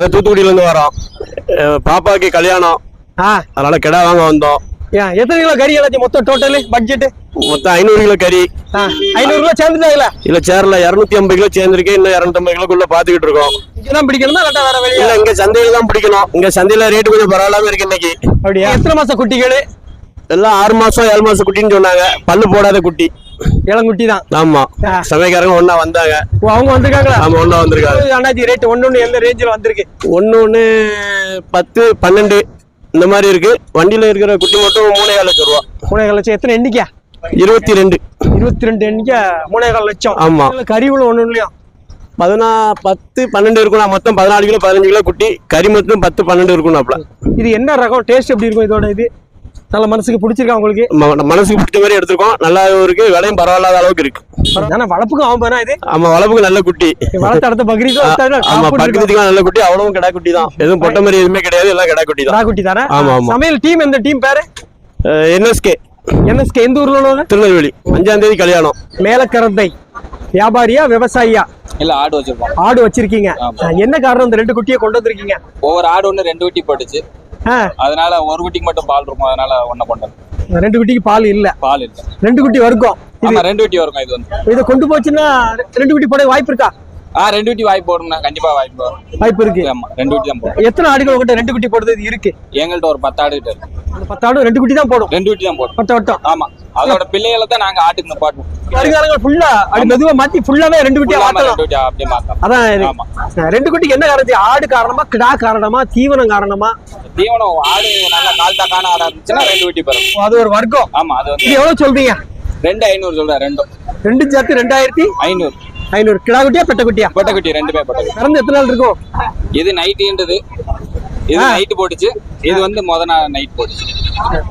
தூத்துக்குடியில இருந்து வரோம் அஹ் பாப்பாக்கு கல்யாணம். ஆ. அதனால கிடா வாங்க வந்தோம். ஏன் எத்தனை கிலோ கறி எல்லாத்தையும் மொத்தம் டோட்டல் பட்ஜெட் மொத்தம் ஐநூறு கிலோ கறி. ஐநூறு கிலோ சேர்ந்துட்டாங்களா இல்ல? சேர்ல. இருநூத்தி ஐம்பது கிலோ சேர்ந்திருக்கு. இன்னும் இருநூத்தி கிலோக்குள்ள பாத்துக்கிட்டு இருக்கோம். இங்கதான் பிடிக்கணுமா? இல்லாட்டா வேற வெளியே இல்ல இங்க சந்தையில தான் பிடிக்கணும். இங்க சந்தையில ரேட் கொஞ்சம் பரவாயில்லாம இருக்கு இன்னைக்கு. அப்படியா? எத்தனை மாசம் குட்டிகள்? எல்லாம் ஆறு மாசம் ஏழு மாசம் குட்டின்னு சொன்னாங்க. பல்லு போடாத குட்டி. இளங்குட்டி தான். ஆமா. சமயக்காரங்க ஒண்ணா வந்தாங்க. அவங்க வந்திருக்காங்களா? ஆமா ஒண்ணா வந்திருக்காங்க. அண்ணாச்சி ரேட் ஒண்ணு ஒண்ணு எந்த ரேஞ்சில் வந்திருக்கு? ஒண்ணு ஒண்ணு பத்து பன்னெண்டு இந்த மாதிரி இருக்கு. வண்டியில இருக்கிற குட்டி மட்டும் மூணே கால் லட்சம் ரூபா. மூணே கால் லட்சம். எத்தனை எண்ணிக்கா இருபத்தி ரெண்டு இருபத்தி ரெண்டு எண்ணிக்கா மூணே கால் லட்சம். ஆமா. இதுல கறி உள்ள ஒண்ணு இல்லையும் பதினா பத்து பன்னெண்டு இருக்கும் மொத்தம் பதினாலு கிலோ பதினஞ்சு கிலோ குட்டி. கறி மட்டும் பத்து பன்னெண்டு இருக்கும்னாப்ல. இது என்ன ரகம்? டேஸ்ட் எப்படி இருக்கும் இதோட இது? நல்ல மனசுக்கு பிடிச்சிருக்கா உங்களுக்கு? மனசுக்கு பிடிச்ச மாதிரி எடுத்திருக்கோம். நல்லாவும் இருக்கு. விலையும் பரவாயில்லாத அளவுக்கு இருக்கு. ஆனா வளர்ப்புக்கும் அவன் பாரு இது? ஆமா வளப்புக்கு நல்ல குட்டி. வளர்த்த அடுத்த பக்ரீதோ ஆமா பக்கத்துக்கு நல்ல குட்டி. அவ்வளவும் கிடா குட்டி தான். எதுவும் பொட்டை மாதிரி எதுவுமே கிடையாது. எல்லாம் கிடா குட்டி தான். குட்டி தானே? ஆமா, ஆமா. சமையல் டீம் எந்த டீம் பேரு? என்எஸ்கே. என்எஸ்கே எந்த ஊர்ல உள்ளவங்க திருநெல்வேலி. அஞ்சாம் தேதி கல்யாணம். மேலக்கரந்தை. வியாபாரியா விவசாயியா? இல்ல ஆடு வச்சிருப்போம் ஆடு வச்சிருக்கீங்க. என்ன காரணம் இந்த ரெண்டு குட்டியை கொண்டு வந்திருக்கீங்க? ஒவ்வொரு ஆடு ஒண்ணு ரெண்டு குட்டி போட்டுச்சு. அதனால ஒரு குட்டிக்கு மட்டும் பால் இருக்கும் அதனால ஒண்ணு கொண்டு ரெண்டு குட்டிக்கு பால் இல்ல. பால் இல்ல. ரெண்டு குட்டி வர்க்கம். இது ரெண்டு குட்டி வரும் இது வந்து. இதை கொண்டு போச்சுன்னா ரெண்டு குட்டி போட வாய்ப்பு இருக்கா? ஆ ரெண்டு குட்டி வாய்ப்பு போடும்னா கண்டிப்பா வாய்ப்பு வாய்ப்பு இருக்கு. ஆமா ரெண்டு குட்டி தான் எத்தனை ஆடுகள் உங்ககிட்ட ரெண்டு குட்டி போடுறது இருக்கு? எங்கள்கிட்ட ஒரு பத்து ஆடு கிட்ட இருக்கு. அந்த பத்து ஆடு ரெண்டு குட்டி தான் போடும். ரெண்டு குட்டி தான் போடும். வட்டம். ஆமா. அதோட பிள்ளைகளை தான் நாங்க ஆட்டுக்கு நிப்பாட்டுவோம். வருங்காலங்கள் ஃபுல்லா மெதுவா மாத்தி ஃபுல்லாவே ரெண்டு குட்டியா ஆமா, மாத்தலாம். ரெண்டு குட்டி அப்படியே மாத்தலாம். அதான் இது. ஆமா. ரெண்டு குட்டிக்கு என்ன காரணம் ஆடு காரணமா கிடா காரணமா தீவனம் காரணமா? தீவனம் ஆடு நல்லா கால் தாக்கான ஆடா இருந்துச்சுன்னா ரெண்டு குட்டி பெறும். அது ஒரு வர்க்கம். ஆமா அது வந்து எவ்வளவு சொல்றீங்க? ரெண்டு ஐநூறு சொல்றேன் ரெண்டும். ரெண்டு சேர்த்து ரெண்டாயிரத்தி ஐநூறு. ஐநூறு. கிடா குட்டியா பெட்ட குட்டியா? பொட்டை குட்டி ரெண்டுமே பொட்டை குட்டி. பிறந்து எத்தனை நாள் இருக்கும்? இது நைட்டுன்றது இது நைட்டு போட்டுச்சு. இது வந்து முத நாள் நைட் போட்டுச்சு.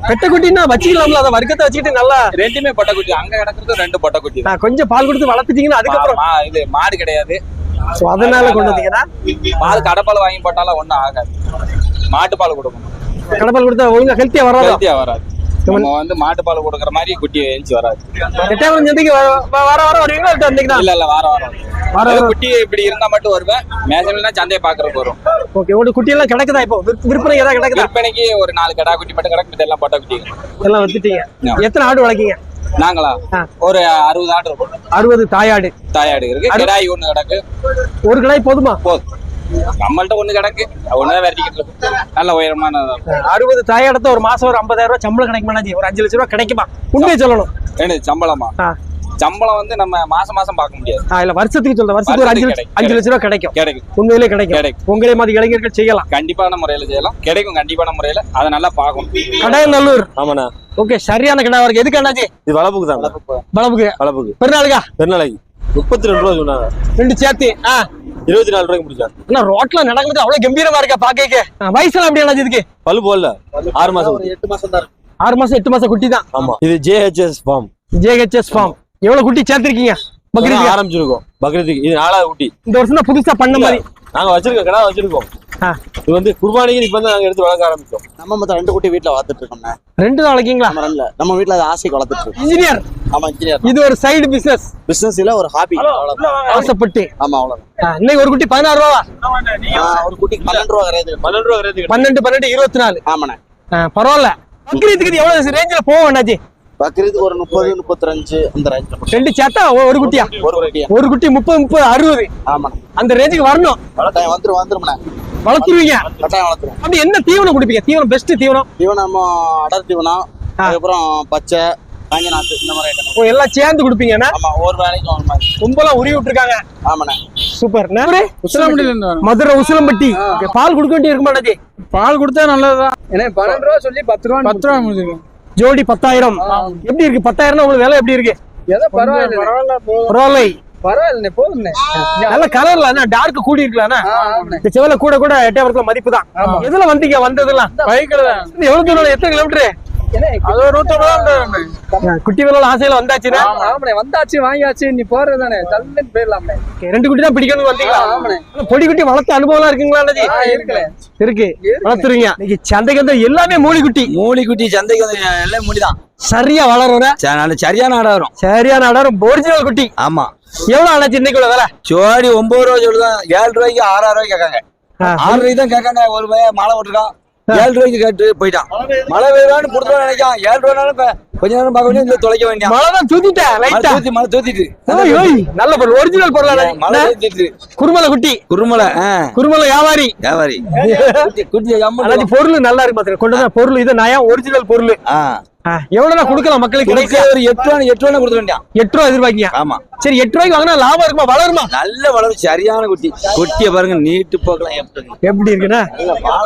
பெட்ட குட்டின்னா வச்சுக்கலாம்ல அதை வர்க்கத்தை வச்சுக்கிட்டு நல்லா ரெண்டுமே பொட்டை குட்டி அங்க கிடக்குறது ரெண்டு பொட்டை குட்டி தான் நான் கொஞ்சம் பால் கொடுத்து வளர்த்துட்டீங்கன்னா அதுக்கப்புறம் இது மாடு கிடையாது. அதனால கொண்டு வந்தீங்கன்னா பால் கடைப்பால் வாங்கி போட்டாலும் ஒண்ணும் ஆகாது. மாட்டு பால் கொடுக்கணும். கடப்பால் கொடுத்தா ஒழுங்கா ஹெல்த்தியா வராது? ஹெல்த்தியா வராது. நம்ம வந்து மாட்டு பால் கொடுக்குற மாதிரி குட்டி எழுச்சி வராது. எட்டாயிரம் சந்தைக்கு வர வர வர வர வருவீங்களா வந்தீங்கன்னா இல்ல இல்ல வாரம் வாரம் வாரம். குட்டி இப்படி இருந்தா மட்டும் வருவேன். மேசம்லாம் சந்தையை பாக்குறதுக்கு வரும். ஓகே உங்களுக்கு குட்டி எல்லாம் கிடைக்குதா இப்போ? விற்ப- விற்பனை ஏதாவது கிடைக்குதா? விற்பனைக்கு ஒரு நாலு கடா குட்டி மட்டும் கிடக்கு இதெல்லாம் பொட்டை குட்டி எல்லாம். எத்தனை ஆடு வளர்க்கீங்க? நாங்களா. ஒரு அறுபது ஆடு இருக்கும். அறுபது தாயாடு தாயாடு இருக்கு. கிடாய் கிடக்கு. ஒரு கிடாய் போதுமா? போதும். நம்மள்ட்ட ஒண்ணு கிடக்கு. ஒண்ணுதான் விரட்டிக்கிட்டு இருக்கு. நல்ல உயரமான அறுபது தாயாடத்த ஒரு மாசம் ஒரு ஐம்பதாயிரம் ரூபாய் சம்பளம் கிடைக்குமா ஒரு அஞ்சு லட்ச ரூபாய் கிடைக்குமா? உண்மையை சொல்லணும். ஏன்னு சம்பளமா. சம்பளம் வந்து நம்ம மாசம் மாசம் பார்க்க முடியாது. இல்ல வருஷத்துக்கு சொல்றேன். வருஷத்துக்கு ஒரு அஞ்சு அஞ்சு லட்ச ரூபாய் கிடைக்கும். கிடைக்கும். உண்மையிலே கிடைக்கும். கிடைக்கும். உங்களே மாதிரி இளைஞர்கள் செய்யலாம். கண்டிப்பான முறையில செய்யலாம். கிடைக்கும் கண்டிப்பான முறையில. அதை நல்லா பார்க்கணும். கடையநல்லூர் ஆமாண்ணா. ஓகே சரியான கடை இருக்கு. எதுக்கு அண்ணாச்சி? இது வளப்புக்கு தாங்க பலப்புக்கு வளப்புக்கு. பெருநாளுக்கா? பெருநாளைக்கு. முப்பத்தி ரெண்டு ரூபா சொன்னாங்க. ரெண்டு சேர்த்து. ஆ. இருபத்தி நாலு ரூபாய்க்கு முடிச்சாங்க அண்ணா ரோட்ல நடக்கிறது அவ்வளவு கம்பீரமா இருக்கா பாக்க வயசுல அப்படி அண்ணாச்சி இதுக்கு? பல்லு போடல. ஆறு மாசம் ஆறு மாசம் எட்டு மாசம் குட்டி தான். ஆமா. இது ஜேஹெச்எஸ் ஃபார்ம் ஜேஹெச்எஸ் ஃபார்ம் எவ்வளவு குட்டி சேர்த்திருக்கீங்க? பக்ரீத் ஆரம்பிச்சிருக்கோம். பக்ரீத்துக்கு இது நாலாவது குட்டி. இந்த வருஷம் தான் புதுசா பண்ண மாதிரி. நாங்க வச்சிருக்கோம் கடை வச்சிருக்கோம். இது வந்து குர்பானிக்கு இப்ப தான் நாங்க எடுத்து வளர்க்க ஆரம்பிச்சோம். நம்ம மொத்தம் ரெண்டு குட்டி வீட்ல வளர்த்துட்டு இருக்கோம்ண்ணே ரெண்டு தான் வளர்க்கீங்களா? நம்ம ரெண்டுல நம்ம வீட்ல அது ஆசைக்கு வளர்த்துட்டு இருக்கோம். இன்ஜினியர் ஆமா இன்ஜினியர் இது ஒரு சைடு பிசினஸ் பிசினஸ் இல்ல ஒரு ஹாபி அவ்வளவுதான். ஆசைப்பட்டு. ஆமா அவ்வளவுதான். ஆ, இன்னைக்கு ஒரு குட்டி பதினாறு ரூபா ஒரு குட்டிக்கு பன்னெண்டு ரூபா கிடையாது பன்னெண்டு ரூபா கிடையாது பன்னெண்டு பன்னெண்டு இருபத்தி நாலு ஆமாண்ணே பரவாயில்ல. பக்ரீத்துக்கு இது எவ்வளவு ரேஞ்சில் போக வேண்டாச்சு பக்ரீத் ஒரு முப்பது முப்பத்தி அந்த ரேஞ்சில் ரெண்டு சேர்த்தா ஒ- ஒரு குட்டியா? ஒரு குட்டியா? ஒரு குட்டி முப்பது முப்பது அறுபது. ஆமாண்ணே. அந்த ரேஞ்சுக்கு வரணும். வந்துரும் வந்துரும்ண்ணே. வளர்த்துருவீங்க. கட்டாயம் வளர்த்துரும் அப்படி என்ன தீவனம் குடிப்பீங்க? தீவனம் பெஸ்ட் தீவனம்? தீவனம் அடர் தீவனம் அதுக்கப்புறம் பச்சை காஞ்ச நாத்து இந்த மாதிரி ஐட்டம் எல்லாம் சேர்ந்து குடிப்பீங்கன்னா ஆமா ஒரு வேலைக்கும் ஒரு மாதிரி. கும்பலாம் உருவி விட்டுருக்காங்க. ஆமாண்ணே. சூப்பர். உசிலம்பட்டியில மதுரை உசிலம்பட்டி. பால் கொடுக்க வேண்டி இருக்குமா அண்ணாச்சி? பால் கொடுத்தா நல்லதுதான். ஏன்னா பன்னெண்டு ரூபா சொல்லி பத்து ரூபா பத்து ரூபா முடிஞ்சிருக்கும் ஜோடி பத்தாயிரம். எப்படி இருக்கு? பத்தாயிரம் உங்களுக்கு விலை எப்படி இருக்கு? பரவாயில்ல. பரவாயில்ல. பரவாயில்லை போதும்ண்ணே நல்ல கலர்ல டார்க் கூடி இருக்கலாம் ஆ, ஆமாண்ணே. இந்த செவல கூட கூட எட்டாயிரத்துல மதிப்பு தான் எதுல வந்தீங்க வந்ததெல்லாம்? இது எவ்வளவு தூரம் எத்தனை கிலோமீட்டர் குட்டி விரல் ஆசையில வந்தாச்சுன்னா? ஆமாண்ணே வந்தாச்சு வாங்கியாச்சு நீ போறது தானே தள்ளுன்னு Okay, ரெண்டு குட்டி தான் பிடிக்கணும் வந்தீங்களா? பொடி குட்டி வளர்த்த அனுபவம் இருக்குங்களா. இருக்கு. வளர்த்துருவீங்க இன்னைக்கு சந்தைக்கு வந்து எல்லாமே மூலி குட்டி சந்தைக்கு வந்து எல்லாம் மூலிதான். சரியா வளரும் ச- நல்ல சரியான ஆடா வரும். சரியான அடாரம் ஒரிஜினல் குட்டி. ஆமா. எவ்வளவு அண்ணாச்சி இன்னைக்கு உள்ள விலை? ஜோடி ஒன்பது ரூபா சொல்லுதான். ஏழு ரூபாய்க்கு ஆறாயிரம் ரூபாய்க்கு கேட்காங்க. ஆறு ரூபாய்க்கு தான் கேட்காங்க. ஒரு பையன் மழை விட்டுருக்கான் ஏழு ரூபாய்க்கு கேட்டு போயிட்டான். மழை பெய்வான்னு கொடுத்துருவான்னு நினைக்கான். ஏழு ரூபாய்னாலும் கொஞ்ச நேரம் பார்க்க வேண்டிய தொலைக்க வேண்டிய மழை தான் தூத்திட்டேன் லைட்டா? தூத்தி மழை தூத்திட்டு. நல்ல பொருள். ஒரிஜினல் பொருள். மழை தூத்திட்டு. குருமலை குட்டி. குருமலை குருமலை வியாபாரி. வியாபாரி. குட்டி பொருள். நல்லா இருக்கு பாத்துக்க. கொண்டு பொருள். இது நயம் ஒரிஜினல் பொருள்? ஆ. எவ்வளவு கொடுக்கலாம் மக்களுக்கு ஒரு எட்டு ரூபா எட்டு ரூபா கொடுக்க வேண்டியான் எட்டு ரூபா எதிர்பார்க்கீங்க ஆமா. சரி எட்டு ரூபாய்க்கு வாங்கினா லாபம் இருக்குமா? வளருமா? நல்ல வளர்ச்சி சரியான குட்டி. குட்டியை பாருங்க நீட்டு போக்கலாம் எப்படி? இருக்குன்னா?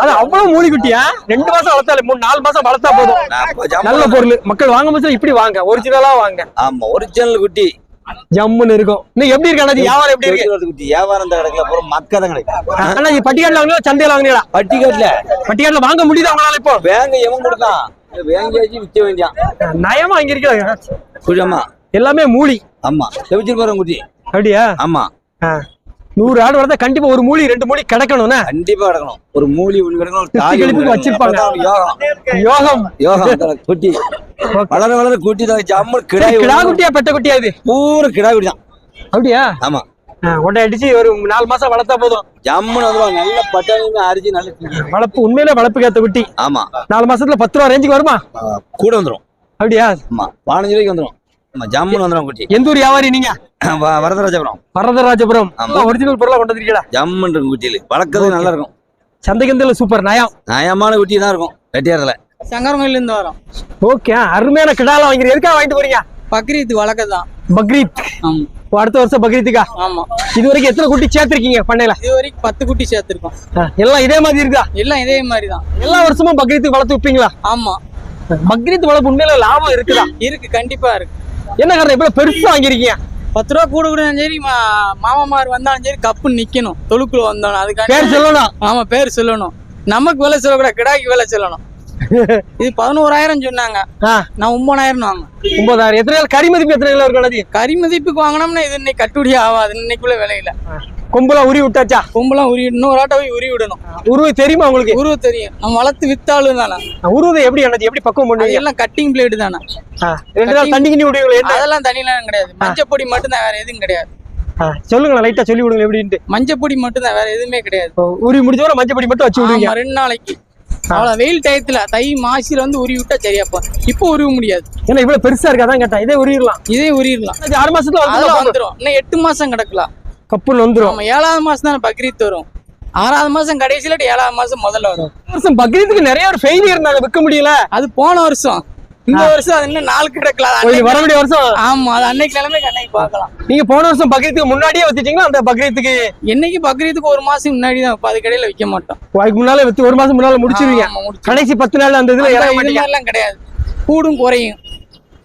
அது அவ்வளவு மூலி குட்டியா? ரெண்டு மாசம் வளர்த்தாலே மூணு நாலு மாசம் வளர்த்தா போதும். நல்ல பொருள். மக்கள் வாங்க முடிச்சா இப்படி வாங்க. ஒரிஜினலா வாங்க. ஆமா ஒரிஜினல் குட்டி. ஜம்முன்னு இருக்கும். இன்னும் எப்படி இருக்கு வியாபாரம் எப்படி இருக்கு? குட்டி வியாபாரம் தான் கிடைக்கல அப்புறம் மக்கள் தான் கிடைக்கும். அண்ணாச்சி பட்டிக்காட்டுல வாங்கினா சந்தையில வாங்கினீங்களா பட்டிக்காட்டுல. பட்டிக்காட்டுல வாங்க முடியுதா உங்களால இப்போ? வேங்க எவன் கொடுத்தான். வேங்கியாச்சு விற்க வேண்டியான். நயமா இங்க இருக்கிறாங்க குழமா. எல்லாமே மூலி. ஆமா. செவிச்சிட்டு போறோம் குட்டி. அப்படியா? ஆமா. நூறு ஆடு வளர்த்தா கண்டிப்பா ஒரு மூலி ரெண்டு மூலி கிடக்கணும்னா. கண்டிப்பா கிடக்கணும். ஒரு மூலி ஒண்ணு கிடக்கணும் குத்தி தாலி கிழிப்புக்கு. வச்சிருப்பாங்க. யோகம். யோகம். குட்டி. வளர வளர குட்டி தான். ஜம்மு கிடாய் கிடா குட்டியா பெட்ட குட்டியா இது? பூரா கிடாய் குட்டி தான். அப்படியா? ஆமா. உடனே அடிச்சு ஒரு நாலு மாசம் வளர்த்தா போதும். ஜம்முன்னு வந்துடும் நல்ல பட்டாணியுமே அரிசி நல்ல. வளர்ப்பு உண்மையிலே வளர்ப்புக்கு ஏத்த குட்டி. ஆமா. நாலு மாசத்துல பத்து ரூபா ரேஞ்சுக்கு வருமா? கூட வந்துரும். அப்படியா? ஆமா. பதினஞ்சு ரூபாய்க்கு வந்துரும். வந்துடும் குட்டி. எந்த ஊர் வியாபாரி நீங்க? வரதராஜபுரம். வரதராஜபுரம். ஆமா. ஒரிஜினல் பொருளா கொண்டு வந்திருக்கீங்களா? ஜம்முன்னு இருக்கும் குட்டியில. வளர்க்கறது நல்லா இருக்கும் சந்தைக்கு சூப்பர் நயம். நயமான குட்டி தான் இருக்கும் வெட்டியாரத்துல. சங்கரங்கோயில இருந்து வரோம். ஓகே அருமையான கிடாலாம் வாங்கிறீங்க எதுக்காக வாங்கிட்டு போறீங்க? பக்ரீத் வழக்கம் தான் பக்ரீத் அடுத்த வருஷம் பக்ரீத்துக்கா? ஆமா. இது வரைக்கும் எத்தனை குட்டி சேர்த்திருக்கீங்க பண்ணையில? இது வரைக்கும் பத்து குட்டி சேர்த்திருக்கோம். எல்லாம் இதே மாதிரி இருக்கா எல்லாம் இதே மாதிரி தான் எல்லா வருஷமும் பக்ரீத்துக்கு வளர்த்து வைப்பீங்களா? ஆமா. பக்ரீத் வளர்ப்பு உண்மையில லாபம் இருக்குதா? இருக்கு கண்டிப்பா இருக்கு. என்ன காரணம்? இவ்வளவு பெருசா வாங்கிருக்கீங்க பத்து ரூபா கூட கூட சரி மாமாமார் வந்தாலும் சரி கப்புன்னு நிக்கணும். தொழுக்குள்ள வந்தோம் அதுக்காக பேர் சொல்லணும். ஆமா பேர் சொல்லணும். நமக்கு விலை சொல்லக்கூடாது கிடாய்க்கு விலை சொல்லணும். இது பதினோராயிரம் சொன்னாங்க. நான் ஒன்பதாயிரம் வாங்க ஒன்பதாயிரம். எத்தனை கறி மதிப்பு எத்தனை கிலோ இருக்கும்? கறி மதிப்புக்கு வாங்கினோம்னா இது இன்னைக்கு கட்டுப்படி ஆகாது. இன்னைக்குள்ள விலையில கொம்பெல்லாம் உரி விட்டாச்சா? கொம்பெல்லாம் உரி இன்னொரு ஆட்டை போய் உரி விடணும். உருவை தெரியுமா உங்களுக்கு? உருவ தெரியும். நம்ம வளர்த்து வித்தாலும் தானே. உருவதை எப்படி அண்ணாச்சி எப்படி பக்குவம் பண்ணுவீங்க? எல்லாம் கட்டிங் பிளேடு தானே. ரெண்டு நாள் தண்ணி கிண்ணி விடுவீங்களா அதெல்லாம் தனியெல்லாம் கிடையாது. மஞ்சப்பொடி மட்டும் தான் வேற எதுவும் கிடையாது. சொல்லுங்களேன் லைட்டா சொல்லி விடுங்க எப்படின்ட்டு. மஞ்சப்பொடி மட்டும் தான் வேற எதுவுமே கிடையாது. உரி முடிஞ்ச வரை மஞ்சப்பொடி மட்டும் வச்சு விடுவீங்க? ஆமா, ரெண்டு நாளைக்கு. அவ்வளவு வெயில் டயத்துல தை மாசில வந்து உருவி விட்டா சரியாப்பா இப்போ உருவ முடியாது. ஏன்னா இவ்வளவு பெருசா இருக்கு அதான் கேட்டேன். இதே உரியிடலாம் இதே உரியிடலாம் ஆறு மாசத்துல அதெல்லாம் வந்து வந்துரும். இன்னும் எட்டு மாசம் கிடக்கலாம். கப்புன்னு வந்துரும். நம்ம ஏழாவது மாசம் தான் பக்ரீத் வரும். ஆறாவது மாசம் கடைசியில ஏழாவது மாசம் முதல்ல வரும். வருஷம் பக்ரீத்துக்கு நிறைய ஒரு ஃபெயிலியர் இருந்தாங்க விற்க முடியல. அது போன வருஷம். இந்த வருஷம் அது இன்னும் நாள் கிடக்கலாம் அது ஒரு அன்னைக்கு- வர வேண்டிய வருஷம். ஆமா அது அன்னைக்கு நிலைமைக்கு அன்னைக்கு பார்க்கலாம். நீங்க போன வருஷம் பக்ரீத்துக்கு முன்னாடியே வச்சுட்டீங்களா? அந்த பக்ரீத்துக்கு என்னைக்கு பக்ரீத்துக்கு ஒரு மாசம் முன்னாடி தான் அது கடையில விற்க மாட்டோம். அதுக்கு முன்னால வித்து ஒரு மாசம் முன்னால முடிச்சிருவீங்க. கடைசி பத்து நாள் அந்த இதுல மாதிரிலாம் கிடையாது. கூடும் குறையும்.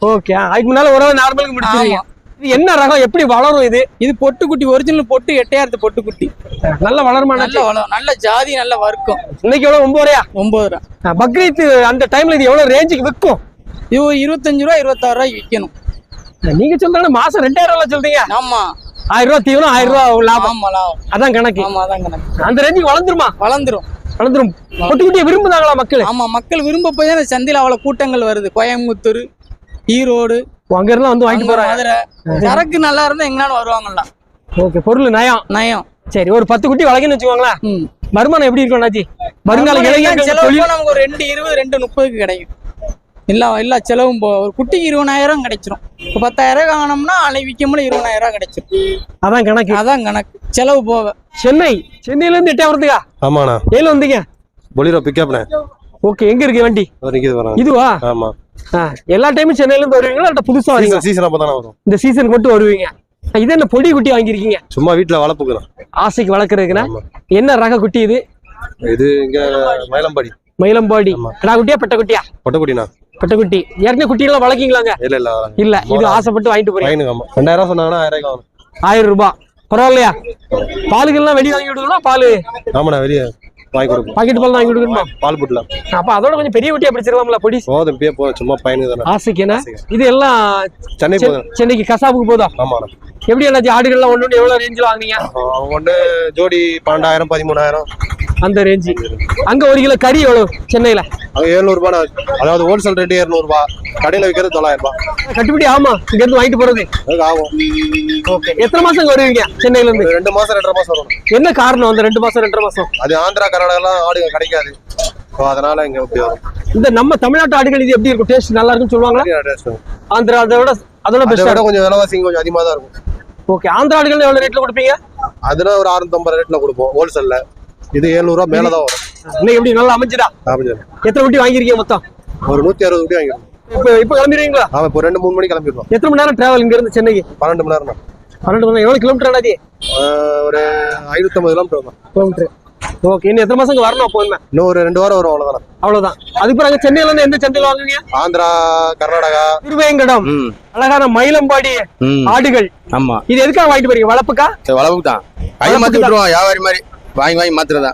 ஓகே அதுக்கு முன்னால ஒரு நார்மலுக்கு முடிச்சிருவீங்க. இது என்ன ரகம் எப்படி வளரும் இது? இது பொட்டுக்குட்டி ஒரிஜினல் பொட்டு எட்டையாயிரத்து பொட்டுக்குட்டி. நல்ல வளருமா நல்ல வளம் நல்ல ஜாதி நல்ல வர்க்கம். இன்னைக்கு எவ்வளவு ஒன்பது ரூபாயா ஒன்பது ரூபா பக்ரீத் அந்த டைம்ல இது எவ்வளவு ரேஞ்சுக்கு விற்கும் இது இருபத்தஞ்சு ரூபா இருபத்தாறு ரூபாய்க்கு விற்கணும் நீங்க சொல்றாங்க மாசம் ரெண்டாயிரம் ரூபாய் சொல்றீங்க. ஆமா. ஆயிரம் ரூபாய் தீவனம் ஆயிரம் ரூபாய் லாபம். அதான் கணக்கு. ஆமா அதான் கணக்கு. அந்த ரேஞ்சுக்கு வளர்ந்துருமா? வளர்ந்துரும். வளர்ந்துரும். பொட்டி குட்டியை விரும்புதாங்களா மக்கள்? ஆமா மக்கள் விரும்ப போய் சந்தையில அவ்வளவு கூட்டங்கள் வருது. கோயம்புத்தூர் ஈரோடு அங்க இருந்து வந்து வாங்கிட்டு போறாங்க. சரக்கு நல்லா இருந்தா எங்கனாலும் வருவாங்கல்ல. ஓகே பொருள் நயம் நயம். சரி ஒரு பத்து குட்டி வளர்க்குன்னு வச்சுக்கோங்களேன். வருமானம் எப்படி இருக்கும் அண்ணாச்சி வருங்கால இளைஞர்கள் நமக்கு ஒரு ரெண்டு இருபது ரெண்டு முப்பதுக்கு கிடைக்கும். எல்லா எல்லா செலவும் போ ஒரு குட்டிக்கு இருபதாயிரம் கிடைச்சிரும். இப்போ பத்தாயிரம் வாங்கினோம்னா அன்னைக்கு விற்கும்போது இருபதாயிரம் கிடைச்சிரும். அதான் கணக்கு. அதான் கணக்கு. செலவு போக. சென்னை. சென்னையில இருந்து எட்டாயிரத்துக்கா ஆமாண்ணா. ஏழு வந்தீங்க? பொலிரோ பிக்கப்ண்ணே ஓகே எங்க இருக்கு வண்டி? இதுவா? ஆமா. எல்லா டைமும் சென்னையில இருந்து வருவீங்களா? இல்ல புதுசா வரீங்க சீசன் சீசன் அப்போ தானே வரும் இந்த சீசனுக்கு மட்டும் வருவீங்க. இது என்ன பொடி குட்டி வாங்கியிருக்கீங்க? சும்மா வீட்டில் வளர்ப்புக்கு தான் ஆசைக்கு வளர்க்குறதுக்குன்னா ஆமா. என்ன ரக குட்டி இது? இது இங்க மயிலம்பாடி. மயிலம்பாடி. கடா குட்டியா பெட்ட குட்டியா? பொட்டக்குடிண்ணா பெட்ட குட்டி. ஏற்கனவே குட்டி எல்லாம் வளர்க்கீங்களாங்க? இல்ல இல்ல இல்ல இது ஆசைப்பட்டு வாங்கிட்டு போறீங்க. ரெண்டாயிரம் சொன்னாங்கன்னா ஆயிரம் ஆயிரம் ரூபாய் பரவாயில்லையா? பாலுகள்லாம் வெளியே வாங்கி விடுங்களா பால்? ஆமாண்ணா வெளியே. வாங்கி கொடுப்போம் பாக்கெட் பால் வாங்கி கொடுக்கணுமா? பால் புட்டில் அப்ப அதோட கொஞ்சம் பெரிய குட்டியா பிடிச்சிருக்கலாம்ல பொடி? போதும் இப்பயே போதும். சும்மா பையனுக்கு தானே. ஆசைக்கு என்ன? இது எல்லாம் சென்னை போதும். சென்னைக்கு கசாப்புக்கு போதும் ஆமாண்ணா எப்படி என்னாச்சு ஆடுகள்லாம் ஒன்று ஒன்று எவ்வளவு ரேஞ்சில் வாங்குனீங்க? வந்து ஜோடி பன்னெண்டாயிரம் பதிமூணாயிரம். அந்த ரேஞ்சு அங்க ஒரு கிலோ கறி எவ்வளவு சென்னையில? அங்க எழுநூறுபா அதாவது ஹோல்சேல் ரேட்டு இரநூறுபா கடையில் விற்கிறது தொள்ளாயிரம் ரூபாய் கட்டுப்படி ஆமா இங்க இருந்து வாங்கிட்டு போறது. ஆகும். ஓகே எத்தனை மாசம் வருவீங்க சென்னையில இருந்து? ரெண்டு மாசம் ரெண்டரை மாசம் வரும். என்ன காரணம் அந்த ரெண்டு மாசம் ரெண்டரை மாசம்? அது ஆந்திரா கர்நாடகாலாம் ஆடுங்க கிடைக்காது. அதனால இங்க இப்படி வரும். இந்த நம்ம தமிழ்நாட்டு ஆடுகள் இது எப்படி இருக்கும்? டேஸ்ட் நல்லா இருக்கும்னு சொல்லுவாங்களா. ஆந்திரா அதை விட அதோட அதை பெஸ்டா கொஞ்சம் விலைவாசி கொஞ்சம் அதிகமாக தான் இருக்கும். ஓகே ஆந்திரா ஆடுகள் எவ்வளவு ரேட்ல கொடுப்பீங்க? அதுல ஒரு அறுநூத்தம்பது ரேட்ல கொடுப்போம் ஹோல்சேல்ல இது எழுநூறுவா மேல தான் வரும். இன்னைக்கு எப்படி நல்லா அமைஞ்சுதா? ஆமாம் எத்தனை குட்டி வாங்கிருக்கீங்க மொத்தம்? ஒரு நூத்தி அறுபது கோடி வாங்கிடும் இப்போ இப்போ கிளம்பிடுவீங்களா? ஆமா இப்போ ரெண்டு மூணு மணிக்கு கிளம்பிடுவோம் எத்தனை மணி நேரம் டிராவல் இங்க இருந்து சென்னைக்கு? பன்னெண்டு மணி நேரம். பன்னெண்டு மணி நேரம். எவ்வளவு கிலோமீட்டர் ஆனாதி ஒரு ஐநூத்தம்பது கிலோமீட்டர் வரும். கிலோமீட்டர் ஓகே இன்னும் எத்தனை மாசம் வரணும் அப்போ இன்னும் ஒரு ரெண்டு வாரம் வரும் அவ்வளவுதான். அவ்வளவுதான். அதுக்கு அங்க சென்னையில இருந்து எந்த சந்தையில வாங்குவீங்க? ஆந்திரா கர்நாடகா. திருவேங்கடம். அழகான மயிலம்பாடி ஆடுகள். ஆமா. இது எதுக்காக வாங்கிட்டு போறீங்க? வளப்புக்கு மாத்தி தான். வியாபாரி மாதிரி. வாங்கி வாங்கி மாத்துறதா?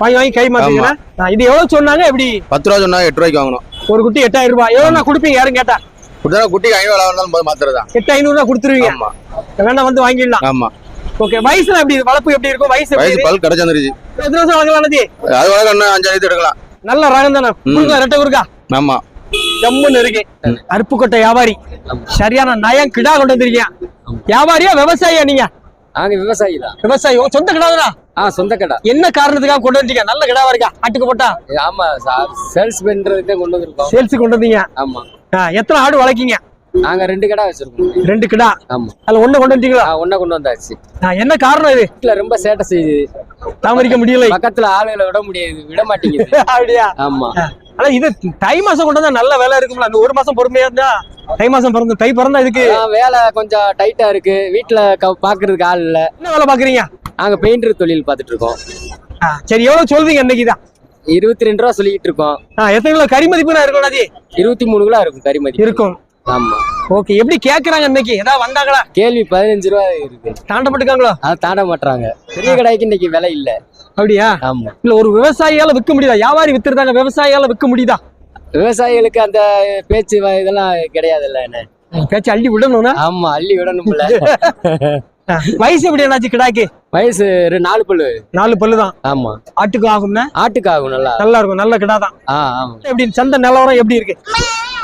வாங்கி வாங்கி கை மாத்தீங்கன்னா இது எவ்வளவு சொன்னாங்க? எப்படி? பத்து ரூபா சொன்னா எட்டு ரூபாய்க்கு வாங்கணும். ஒரு குட்டி எட்டாயிரம் ரூபாய் எவ்வளவு நான் கொடுப்பீங்க? யாரும் கேட்டா. கொடுத்தா குட்டிக்கு ஐநூறு விலை இருந்தாலும் போய் மாத்துறதா? எட்டு ஐநூறு ரூபாய் கொடுத்துருவீங்க. ஆமா. வேணா வந்து வாங்கிடலாம். ஆமா. ஓகே வயசுல எப்படி? வளர்ப்பு எப்படி இருக்கும்? வயசு எப்படி? வயசு? பல் கிடைச்சிருந்துருச்சு எத்தனை வருஷம் வளர்க்கலாம் அது வளர்க்க இது எடுக்கலாம். நல்ல ரகம் தானே? குறுக்கா ரெட்டை குறுக்கா ஆமா. ஜம்முன்னு இருக்கு. அருப்புக்கோட்டை வியாபாரி. சரியான நயம் கிடா கொண்டு வந்திருக்கீங்க வியாபாரியா விவசாயியா நீங்க? நாங்க விவசாயி தான். விவசாயி. சொந்த கிடாதுனா ஆ சொந்த கடை. என்ன காரணத்துக்காக கொண்டு வந்தீங்க நல்ல கிடாவா இருக்கா? ஆட்டுக்கு போட்டா? ஆமா சேல்ஸ் பண்றதுக்கு கொண்டு வந்திருக்கோம். சேல்ஸ் கொண்டு வந்தீங்க? ஆமா. எத்தனை ஆடு வளர்க்கீங்க? நாங்க ரெண்டு கடை வச்சிருக்கோம். ரெண்டு கிடா? ஆமா. அதுல ஒண்ணு கொண்டு வந்துட்டீங்களா? ஆ, ஒண்ணை கொண்டு வந்தாச்சு. என்ன காரணம் இது? வீட்டுல ரொம்ப சேட்டை செய்யுது. தாமரிக்க முடியலை. பக்கத்துல ஆளுகளை விட முடியாது விட மாட்டேங்குது. அப்படியா? ஆமா. ஆனா இது தை மாசம் கொண்டு வந்தா நல்ல வேலை இருக்கும்ல. அந்த ஒரு மாசம் பொறுமையா இருந்தா தை மாசம் பிறந்து தை பிறந்தா இதுக்கு வேலை கொஞ்சம் டைட்டா இருக்கு. வீட்டுல பாக்குறதுக்கு ஆள் இல்ல. என்ன வேலை பாக்குறீங்க? நாங்க பெயிண்டர் தொழில் பார்த்துட்டு இருக்கோம் சரி எவ்வளவு சொல்றீங்க இன்னைக்கு தான் இருபத்தி ரெண்டு ரூபா சொல்லிட்டு இருக்கோம் எத்தனை கிலோ கறி மதிப்புனா இருக்கும் அது இருபத்தி மூணு கிலோ இருக்கும் கறிமதி இருக்கும். ஆமா. ஓகே எப்படி கேக்குறாங்க இன்னைக்கு? ஏதாவது வந்தாங்களா? கேள்வி பதினஞ்சு ரூபா இருக்கு. தாண்டப்பட்டுக்காங்களோ? அதை தாண்ட மாட்டாங்க பெரிய கடைக்கு இன்னைக்கு விலை இல்ல. அப்படியா? ஆமா. இல்ல ஒரு விவசாயியால விற்க முடியுதா? வியாபாரி வித்துருந்தாங்க விவசாயியால விற்க முடியுதா? விவசாயிகளுக்கு அந்த பேச்சு இதெல்லாம் கிடையாதுல்ல என்ன? பேச்சு அள்ளி விடணும்னா? ஆமா அள்ளி விடணும்ல. வயசு எப்படி என்னாச்சு கிடாக்கு வயசு நாலு பல்லு. நாலு பல்லு தான் ஆமா. ஆட்டுக்கு ஆகும்னா? ஆட்டுக்கு ஆகும் நல்லா. நல்லா இருக்கும் நல்ல கிடா தான் எப்படி சந்தை நிலவரம் எப்படி இருக்கு?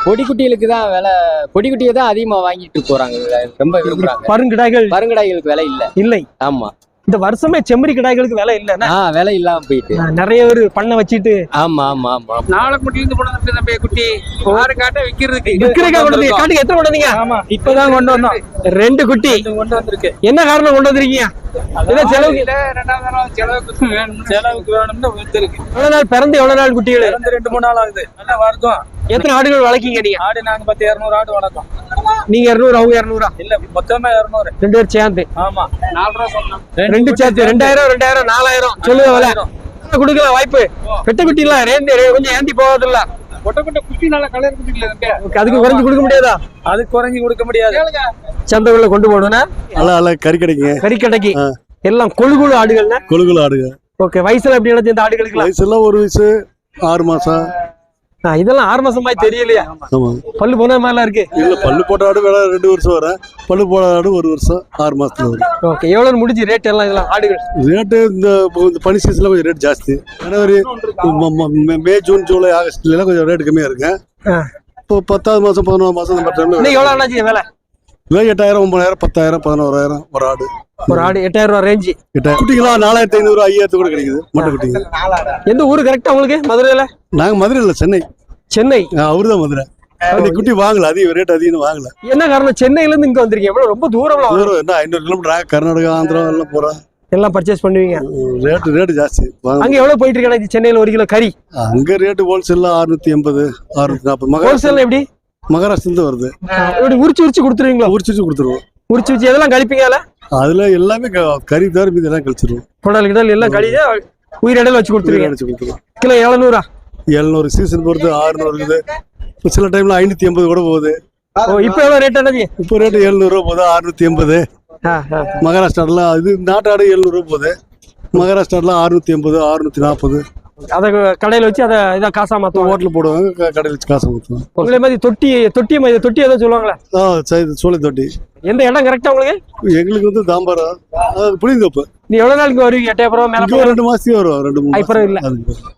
பொடிக்குட்டிகளுக்கு தான் விலை பொடிக்குட்டியை தான் அதிகமா வாங்கிட்டு போறாங்க. ரொம்ப விரும்புறாங்க. பருங்கிடாய்கள்? பருங்கடாய்களுக்கு விலை இல்ல. இல்லை. ஆமா. இந்த வருஷமே செம்மறி கிடாய்களுக்கு விலை இல்லைன்னா விலை இல்லாம போயிட்டு. நிறைய பேர் பண்ண வச்சுட்டு ஆமா ஆமா ஆமா. நாளைக்குட்டில இருந்து கொண்டு வந்து தம்பி குட்டி. ஆறு காட்ட விக்கிறதுக்கு. விற்கிறக்கா கொண்டு வந்தீங்க காட்டுக்கு எத்தனை கொண்டு வந்தீங்க? ஆமா. இப்பதான் கொண்டு வந்தோம். ரெண்டு குட்டி. கொண்டு வந்திருக்கு. என்ன காரணம் கொண்டு வந்திருக்கீங்க? செலவுக்கு வேணும்னு எவ்வளவு நாள் பிறந்து எவ்வளவு நாள் குட்டிகள்? இறந்து ரெண்டு மூணு நாள் ஆகுது. நல்லா வருதம் எத்தனை ஆடுகள் வளர்க்கீங்க? நீங்க ஆடு நாங்க பத்து இருநூறு ஆடு வளர்க்கோம் நீங்க இருநூறு அவங்க இருநூறா? இல்ல மொத்தமே இருநூறு. ரெண்டு பேரும் சேர்ந்து. ஆமா. நாலு ரூபா சொன்னோம். ரெண்டு சேர்த்து ரெண்டாயிரம் ரெண்டாயிரம் நாலாயிரம். சொல்லுங்க விலை. கொடுக்கலாம் வாய்ப்பு. பெட்ட குட்டி ரேந்தி கொஞ்சம் ஏந்தி போவதில்ல. கொட்டை கொட்டை கலர் அதுக்கு குறைஞ்சு கொடுக்க முடியாதா? அது குறைஞ்சி கொடுக்க முடியாது. சந்தைக்குள்ள கொண்டு போகணும்னா? நல்லா நல்லா கறி கிடைக்குங்க கறிக்கடைக்கு எல்லாம் கொழு கொழு ஆடுகள்னா? கொழுகுல ஆடுங்க. ஓகே வயசுல எப்படி நடந்து இந்த ஆடுகளுக்குலாம் வயசுலாம் ஒரு வயசு ஆறு மாசம். இதெல்லாம் ஆறு மாசம் மாதிரி தெரியலையா பல்லு போன மாதிரிலாம் இருக்கு. இல்ல பல்லு போட்ட ஆடு வேலை ரெண்டு வருஷம் வரும் பல்லு போட ஆடு ஒரு வருஷம் ஆறு மாசத்துல வரும். ஓகே எவ்வளவு முடிஞ்சு ரேட் எல்லாம் இதெல்லாம் ஆடுகள்? ரேட்டு இந்த பனி சீசன்ல கொஞ்சம் ரேட் ஜாஸ்தி. ஜனவரி ம- ஜூன் ஜூலை ஆகஸ்ட்ல கொஞ்சம் ரேட் கம்மியா இருக்கு. இப்போ பத்தாவது மாசம் பதினோரு மாசம் மாதிரி டைம்ல எவ்வளவு ஆனாச்சு விலை விலை எட்டாயிரம் ஒன்பதாயிரம் பத்தாயிரம் பதினோராயிரம் ஒரு ஆடு. ஒரு ஆடு எட்டாயிரம் ரூபாய் ரேஞ்சு எட்டாயிரம். குட்டிங்களா நாலாயிரத்தி ஐநூறு ஐயாயிரத்து கூட கிடைக்குது. மட்டை குட்டிங்க. எந்த ஊரு கரெக்டா உங்களுக்கு? மதுரையில? நாங்க மதுரை இல்ல சென்னை. சென்னை. அவரு தான் மதுரை. குட்டி வாங்கல அதிகம் ரேட் அதிகம் வாங்கல. என்ன காரணம்? சென்னையில இருந்து இங்க வந்திருக்கீங்க. எவ்வளவு ரொம்ப வரும். தூரம் என்ன ஐநூறு கிலோமீட்டர் கர்நாடகா ஆந்திரா எல்லாம் போறோம் எல்லாம் பர்ச்சேஸ் பண்ணுவீங்க. ரேட்டு ரேட்டு ஜாஸ்தி. அங்க எவ்வளவு போயிட்டு இருக்கு சென்னையில ஒரு கிலோ கறி. அங்க ரேட்டு ஹோல்சேல்ல அறுநூத்தி எண்பது அறுநூத்தி நாற்பது ஹோல்சேல் எப்படி? மகாராஷ்டிரா வருது. இப்படி உரிச்சு உரிச்சு கொடுத்துருவீங்களா? உரிச்சு கொடுத்துருவோம். உரிச்சு உரிச்சு எதெல்லாம் கழிப்பீங்கல அதுல? எல்லாமே கறி தவிர மீதி எல்லாம் கழிச்சிருவோம். குடல் கிடல் எல்லாம் கழிஞ்சா உயிரிடல் வச்சு கொடுத்துருவீங்க. அடிச்சு கொடுத்துருவோம். கிலோ எழுநூறா? எழுநூறு சீசன் பொறுத்து ஆறுநூறு இருக்குது. சில டைம்ல ஐநூத்தி எண்பது கூட போகுது. இப்போ எவ்வளவு ரேட் என்னது? இப்போ ரேட்டு எழுநூறு ரூபா போகுது அறுநூத்தி எண்பது. மகாராஷ்டிரால இது நாட்டாடு எழுநூறு ரூபா போகுது. மகாராஷ்டிரால அறுநூத்தி எண்பது அறுநூத்தி நாற்பது. அதை கடையில வச்சு அதை இதை காசா மாத்துவாங்க. ஹோட்டல் போடுவாங்க கடையில் வச்சு காசு ஊற்றுவோம் உங்களே மாதிரி தொட்டி தொட்டி மாதிரி தொட்டி ஏதோ சொல்லுவாங்களே? ஆ சரி சோலை தொட்டி. எந்த இடம் கரெக்டா உங்களுக்கு? எங்களுக்கு வந்து தாம்பரம் அதாவது புளியந்தோப்பு. நீ எவ்வளவு நாளைக்கு வருவீங்க இங்க மேல ரெண்டு மாசத்துக்கு வரும் ரெண்டு மூணு அப்புறம் இல்ல.